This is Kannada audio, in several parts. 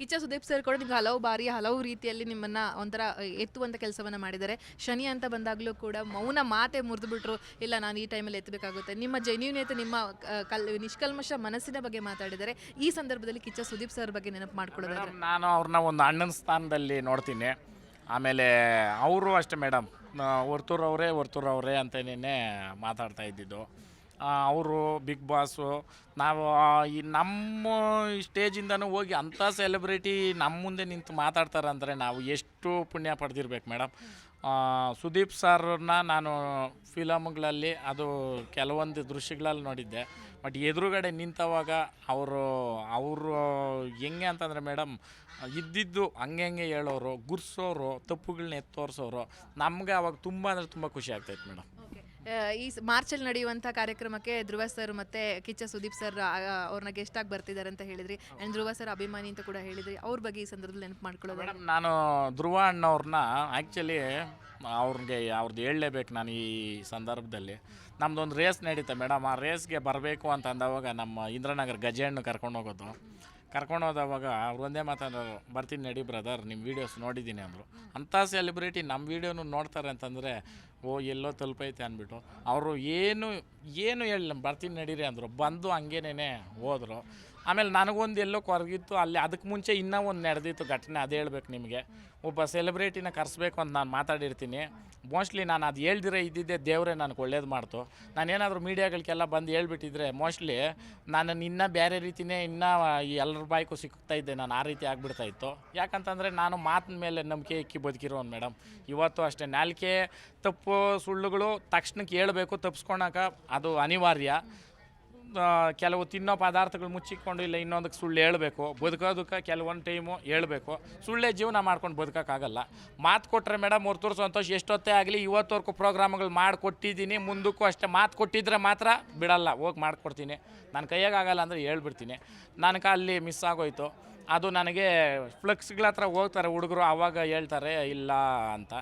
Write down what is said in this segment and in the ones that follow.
ಕಿಚ್ಚ ಸುದೀಪ್ ಸರ್ ಕೂಡ ನಿಮ್ಗೆ ಹಲವು ಬಾರಿ, ಹಲವು ರೀತಿಯಲ್ಲಿ ನಿಮ್ಮನ್ನ ಒಂಥರ ಎತ್ತುವಂತ ಕೆಲಸವನ್ನ ಮಾಡಿದ್ದಾರೆ. ಶನಿ ಅಂತ ಬಂದಾಗಲೂ ಕೂಡ ಮೌನ ಮಾತೆ ಮುರಿದು ಬಿಟ್ರು ಇಲ್ಲ, ನಾನು ಈ ಟೈಮಲ್ಲಿ ಎತ್ತಬೇಕಾಗುತ್ತೆ ನಿಮ್ಮ ಜೆನ್ಯೂನ್ಯತೆ ನಿಮ್ಮ ಕಲ್, ನಿಷ್ಕಲ್ಮಶ ಮನಸ್ಸಿನ ಬಗ್ಗೆ ಮಾತಾಡಿದರೆ ಈ ಸಂದರ್ಭದಲ್ಲಿ ಕಿಚ್ಚ ಸುದೀಪ್ ಸರ್ ಬಗ್ಗೆ ನೆನಪು ಮಾಡ್ಕೊಳ್ಳೋದಾದ್ರೆ. ನಾನು ಅವ್ರನ್ನ ಒಂದು ಅಣ್ಣನ ಸ್ಥಾನದಲ್ಲಿ ನೋಡ್ತೀನಿ. ಆಮೇಲೆ ಅವರು ಅಷ್ಟೇ ಮೇಡಮ್. ವರ್ತೂರ್ ಅವರೇ ವರ್ತೂರ್ ಅವರೇ ಅಂತೇನೇ ಮಾತಾಡ್ತಾ ಇದ್ದಿದ್ದು. ಅವರು ಬಿಗ್ ಬಾಸು ನಾವು ಈ ನಮ್ಮ ಸ್ಟೇಜಿಂದನೂ ಹೋಗಿ ಅಂಥ ಸೆಲೆಬ್ರಿಟಿ ನಮ್ಮ ಮುಂದೆ ನಿಂತು ಮಾತಾಡ್ತಾರಂದರೆ ನಾವು ಎಷ್ಟು ಪುಣ್ಯ ಪಡೆದಿರ್ಬೇಕು ಮೇಡಮ್. ಸುದೀಪ್ ಸರ್ನ ನಾನು ಫಿಲಮ್ಗಳಲ್ಲಿ ಅದು ಕೆಲವೊಂದು ದೃಶ್ಯಗಳಲ್ಲಿ ನೋಡಿದ್ದೆ. ಬಟ್ ಎದುರುಗಡೆ ನಿಂತವಾಗ ಅವರು ಅವರು ಹೆಂಗೆ ಅಂತಂದರೆ ಮೇಡಮ್, ಇದ್ದಿದ್ದು ಹಂಗೆ ಹಂಗೆ ಹೇಳೋರು, ಗುರ್ಸೋರು ತಪ್ಪುಗಳನ್ನ ಎತ್ತಿ ನಮಗೆ ಅವಾಗ ತುಂಬ ಅಂದರೆ ತುಂಬ ಖುಷಿ ಆಗ್ತೈತೆ ಮೇಡಮ್. ಈ ಸ- ಮಾರ್ಚಲ್ಲಿ ನಡೆಯುವಂಥ ಕಾರ್ಯಕ್ರಮಕ್ಕೆ ಧ್ರುವ ಸರ್ ಮತ್ತೆ ಕಿಚ್ಚ ಸುದೀಪ್ ಸರ್ ಅವ್ರನ್ನ ಗೆಸ್ಟ್ ಆಗಿ ಬರ್ತಿದ್ದಾರೆ ಅಂತ ಹೇಳಿದ್ರಿ. ಅಂಡ್ ಧ್ರುವ ಸರ್ ಅಭಿಮಾನಿ ಅಂತ ಕೂಡ ಹೇಳಿದ್ರಿ. ಅವ್ರ ಬಗ್ಗೆ ಈ ಸಂದರ್ಭದಲ್ಲಿ ನೆನಪು ಮಾಡ್ಕೊಳ್ಳೋದು ಮೇಡಮ್ ನಾನು ಧ್ರುವ ಅಣ್ಣವ್ರನ್ನ ಆ್ಯಕ್ಚುಲಿ ಅವ್ರಿಗೆ ಅವ್ರದ್ದು ಹೇಳಲೇಬೇಕು ನಾನು ಈ ಸಂದರ್ಭದಲ್ಲಿ. ನಮ್ಮದೊಂದು ರೇಸ್ ನಡೀತೆ ಮೇಡಮ್ ಆ ರೇಸ್ಗೆ ಬರಬೇಕು ಅಂತ ಅಂದವಾಗ ನಮ್ಮ ಇಂದ್ರನಗರ ಗಜೆಯನ್ನು ಕರ್ಕೊಂಡು ಹೋಗೋದು. ಕರ್ಕೊಂಡು ಹೋದವಾಗ ಅವ್ರು ಒಂದೇ ಮಾತಾಡೋರು, ಬರ್ತೀನಿ ನಡಿ ಬ್ರದರ್ ನಿಮ್ಮ ವೀಡಿಯೋಸ್ ನೋಡಿದ್ದೀನಿ ಅಂದರು. ಅಂಥ ಸೆಲೆಬ್ರಿಟಿ ನಮ್ಮ ವೀಡಿಯೋನು ನೋಡ್ತಾರೆ ಅಂತಂದರೆ, ಓ, ಎಲ್ಲೋ ತಲುಪೈತೆ ಅಂದ್ಬಿಟ್ಟು. ಅವರು ಏನು ಏನು ಹೇಳಿಲ್ಲ ಬರ್ತೀನಿ ನಡೀರಿ ಅಂದರು. ಬಂದು ಹಂಗೇನೇ ಹೋದರು. ಆಮೇಲೆ ನನಗೊಂದು ಎಲ್ಲೋ ಕೊರಗಿತ್ತು, ಅಲ್ಲಿ ಅದಕ್ಕೆ ಮುಂಚೆ ಇನ್ನೂ ಒಂದು ನಡೆದಿತ್ತು ಘಟನೆ, ಅದು ಹೇಳ್ಬೇಕು ನಿಮಗೆ. ಒಬ್ಬ ಸೆಲೆಬ್ರಿಟಿನ ಕರೆಸ್ಬೇಕು ಅಂತ ನಾನು ಮಾತಾಡಿರ್ತೀನಿ. ಮೋಸ್ಟ್ಲಿ ನಾನು ಅದು ಹೇಳ್ದಿರೋ ಇದ್ದಿದ್ದೆ ದೇವರೇ ನನಗೆ ಒಳ್ಳೇದು ಮಾಡ್ತು. ನಾನೇನಾದರೂ ಮೀಡಿಯಾಗಳಿಗೆಲ್ಲ ಬಂದು ಹೇಳ್ಬಿಟ್ಟಿದ್ರೆ ಮೋಸ್ಟ್ಲಿ ನಾನು ಇನ್ನೂ ಬೇರೆ ರೀತಿಯೇ ಇನ್ನೂ ಈ ಎಲ್ಲರ ಬಾಯ್ಕು ಸಿಗ್ತಾ ಇದ್ದೆ, ನಾನು ಆ ರೀತಿ ಆಗಿಬಿಡ್ತಾ ಇತ್ತು. ಯಾಕಂತಂದರೆ ನಾನು ಮಾತಿನ ಮೇಲೆ ನಂಬಿಕೆ ಇಕ್ಕಿ ಬದುಕಿರೋನು ಮೇಡಮ್. ಇವತ್ತು ಅಷ್ಟೇ ನಾಲ್ಕೆ ತಪ್ಪು ಸುಳ್ಳುಗಳು ತಕ್ಷಣಕ್ಕೆ ಹೇಳಬೇಕು ತಪ್ಪಿಸ್ಕೊಳಕ ಅದು ಅನಿವಾರ್ಯ. ಕೆಲವು ತಿನ್ನೋ ಪದಾರ್ಥಗಳು ಮುಚ್ಚಿಕೊಂಡು ಇಲ್ಲ, ಇನ್ನೊಂದಕ್ಕೆ ಸುಳ್ಳು ಹೇಳಬೇಕು. ಬದುಕೋದಕ್ಕೆ ಕೆಲವೊಂದು ಟೈಮು ಹೇಳಬೇಕು. ಸುಳ್ಳೇ ಜೀವನ ಮಾಡ್ಕೊಂಡು ಬದುಕೋಕ್ಕಾಗಲ್ಲ. ಮಾತು ಕೊಟ್ಟರೆ ಮೇಡಮ್ ಹೊರ್ತೂರು ಸಂತೋಷ ಎಷ್ಟೊತ್ತೇ ಆಗಲಿ, ಇವತ್ತವರೆಗೂ ಪ್ರೋಗ್ರಾಮ್ಗಳು ಮಾಡಿಕೊಟ್ಟಿದ್ದೀನಿ, ಮುಂದಕ್ಕೂ ಅಷ್ಟೇ ಮಾತು ಕೊಟ್ಟಿದ್ರೆ ಮಾತ್ರ ಬಿಡಲ್ಲ, ಹೋಗಿ ಮಾಡಿಕೊಡ್ತೀನಿ. ನನ್ನ ಕೈಯಾಗಲ್ಲ ಅಂದರೆ ಹೇಳ್ಬಿಡ್ತೀನಿ. ನನಗೆ ಅಲ್ಲಿ ಮಿಸ್ ಆಗೋಯ್ತು. ಅದು ನನಗೆ ಫ್ಲಕ್ಸ್ಗಳ ಹತ್ರ ಹೋಗ್ತಾರೆ ಹುಡುಗರು ಆವಾಗ ಹೇಳ್ತಾರೆ, ಇಲ್ಲ ಅಂತ.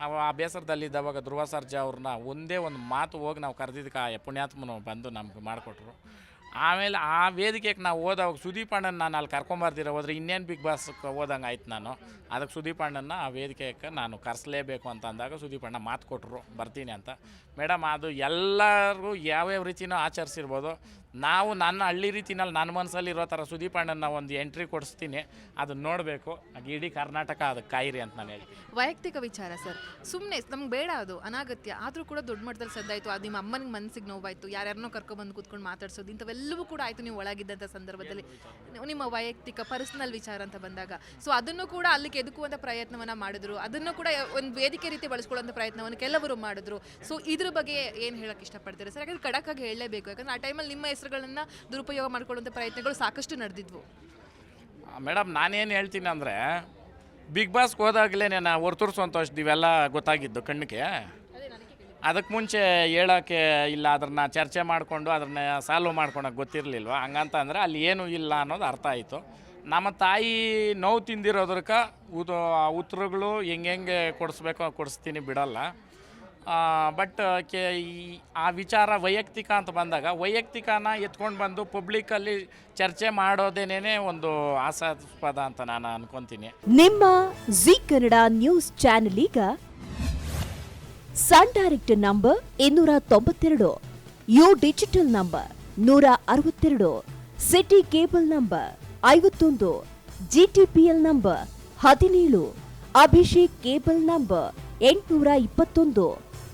ಅವ ಆ ಬೇಸರದಲ್ಲಿದ್ದವಾಗ ಧ್ರುವ ಸರ್ಜಾ ಅವ್ರನ್ನ ಒಂದೇ ಒಂದು ಮಾತು ಹೋಗಿ ನಾವು ಕರೆದಿದ್ದಕ್ಕೆ ಆ ಪುಣ್ಯಾತ್ಮನು ಬಂದು ನಮ್ಗೆ ಮಾಡಿಕೊಟ್ರು. ಆಮೇಲೆ ಆ ವೇದಿಕೆಗೆ ನಾವು ಹೋದಾಗ ಸುದೀಪ್ ಅಣ್ಣನ ನಾನು ಅಲ್ಲಿ ಕರ್ಕೊಂಬರ್ದಿರೋ ಹೋದ್ರೆ ಇನ್ನೇನು ಬಿಗ್ ಬಾಸ್ಗೆ ಹೋದಂಗೆ ಆಯ್ತು ನಾನು. ಅದಕ್ಕೆ ಸುದೀಪ್ ಅಣ್ಣನ ಆ ವೇದಿಕೆಗೆ ನಾನು ಕರೆಸಲೇಬೇಕು ಅಂತ ಅಂದಾಗ ಸುದೀಪ್ ಅಣ್ಣ ಮಾತು ಕೊಟ್ಟರು ಬರ್ತೀನಿ ಅಂತ. ಮೇಡಮ್, ಅದು ಎಲ್ಲರೂ ಯಾವ್ಯಾವ ರೀತಿನೂ ಆಚರಿಸಿರ್ಬೋದು. ನಾವು ನನ್ನ ಹಳ್ಳಿ ರೀತಿನಲ್ಲಿ ನನ್ನ ಮನಸ್ಸಲ್ಲಿ ಇರೋ ಥರ ಸುದೀಪ್ ಅಣ್ಣನ ಒಂದು ಎಂಟ್ರಿ ಕೊಡಿಸ್ತೀನಿ. ಅದನ್ನ ನೋಡಬೇಕು. ಇಡೀ ಕರ್ನಾಟಕ ಅದು ಕಾಯಿರಿ ಅಂತ ನಾನು ಹೇಳಿ ವೈಯಕ್ತಿಕ ವಿಚಾರ ಸರ್. ಸುಮ್ಮನೆ ನಮ್ಗೆ ಬೇಡ ಅದು. ಅನಾಗತ್ಯ. ಆದರೂ ಕೂಡ ದೊಡ್ಡ ಮಟ್ಟದಲ್ಲಿ ಸದ್ದಾಯಿತು. ಅದು ನಿಮ್ಮ ಅಮ್ಮನಿಗೆ ಮನಸ್ಸಿಗೆ ನೋವಾಯಿತು. ಯಾರ್ಯಾರನ್ನೋ ಕರ್ಕೊಬಂದು ಕೂತ್ಕೊಂಡು ಮಾತಾಡ್ಸೋದು. ಇಂಥವೆಲ್ಲವೂ ಕೂಡ ಆಯಿತು ನೀವು ಒಳಗಿದ್ದಂಥ ಸಂದರ್ಭದಲ್ಲಿ. ನಿಮ್ಮ ವೈಯಕ್ತಿಕ ಪರ್ಸನಲ್ ವಿಚಾರ ಅಂತ ಬಂದಾಗ. ಸೊ ಅದನ್ನು ಕೂಡ ಅಲ್ಲಿ ಕೆದಕುವಂಥ ಪ್ರಯತ್ನವನ್ನು ಮಾಡಿದ್ರು. ಅದನ್ನು ಕೂಡ ಒಂದು ವೇದಿಕೆ ರೀತಿ ಬಳಸ್ಕೊಳ್ಳುವಂಥ ಪ್ರಯತ್ನವನ್ನು ಕೆಲವರು ಮಾಡಿದ್ರು. ಸೊ ಇದ್ರ ಬಗ್ಗೆ ಏನು ಹೇಳಕ್ಕೆ ಇಷ್ಟಪಡ್ತೀರಾ ಸರ್? ಯಾಕಂದ್ರೆ ಕಡಕಾಗಿ ಹೇಳಲೇಬೇಕು. ಯಾಕಂದ್ರೆ ಆ ಟೈಮಲ್ಲಿ ನಿಮ್ಮ ಹೆಸರುಗಳನ್ನ ದುರುಪಯೋಗ ಮಾಡಿಕೊಳ್ಳುವಂಥ ಪ್ರಯತ್ನಗಳು ಸಾಕಷ್ಟು ನಡೆದಿದ್ವು. ಮೇಡಮ್, ನಾನೇನು ಹೇಳ್ತೀನಿ ಅಂದರೆ, ಬಿಗ್ ಬಾಸ್ಗೆ ಹೋದಾಗಲೇ ನಾನು ಹೊರ್ತೂರು ಸಂತೋಷ್ ಇವೆಲ್ಲ ಗೊತ್ತಾಗಿದ್ದು ಕಣ್ಣಿಗೆ. ಅದಕ್ಕೆ ಮುಂಚೆ ಹೇಳೋಕ್ಕೆ ಇಲ್ಲ ಅದನ್ನ ಚರ್ಚೆ ಮಾಡಿಕೊಂಡು ಅದನ್ನ ಸಾಲ್ವ್ ಮಾಡ್ಕೊಳಕ್ಕೆ ಗೊತ್ತಿರಲಿಲ್ವ? ಹಂಗಂತ ಅಂದರೆ ಅಲ್ಲಿ ಏನೂ ಇಲ್ಲ ಅನ್ನೋದು ಅರ್ಥ ಆಯಿತು. ನಮ್ಮ ತಾಯಿ ನೋವು ತಿಂದಿರೋದ್ರಕ್ಕೆ ಉದ ಉತ್ತರಗಳು ಹೆಂಗೆ ಕೊಡಿಸ್ಬೇಕೋ ಕೊಡಿಸ್ತೀನಿ ಬಿಡಲ್ಲ. ಬಟ್ ಕೆ ಆ ವಿಚಾರ ವೈಯಕ್ತಿಕ ಅಂತ ಬಂದಾಗ, ವೈಯಕ್ತಿಕನ ಎತ್ಕೊಂಡು ಬಂದು ಪಬ್ಲಿಕಲ್ಲಿ ಚರ್ಚೆ ಮಾಡೋದೇನೇ ಒಂದು ಆಸಾಸ್ಪದ ಅಂತ ನಾನು ಅನ್ಕೊಂತೀನಿ. ನಿಮ್ಮ ಜಿ ಕನ್ನಡ ನ್ಯೂಸ್ ಚಾನೆಲ್ ಈಗ ಸನ್ ಡೈರೆಕ್ಟ್ ನಂಬರ್ ಇನ್ನೂರ ತೊಂಬತ್ತೆರಡು, ಯು ಡಿಜಿಟಲ್ ನಂಬರ್ ನೂರ ಅರವತ್ತೆರಡು, ಸಿಟಿ ಕೇಬಲ್ ನಂಬರ್ ಐವತ್ತೊಂದು, ಜಿಟಿಪಿಎಲ್ ನಂಬರ್ ಹದಿನೇಳು, ಅಭಿಷೇಕ್ ಕೇಬಲ್ ನಂಬರ್ ಎಂಟುನೂರ ಇಪ್ಪತ್ತೊಂದು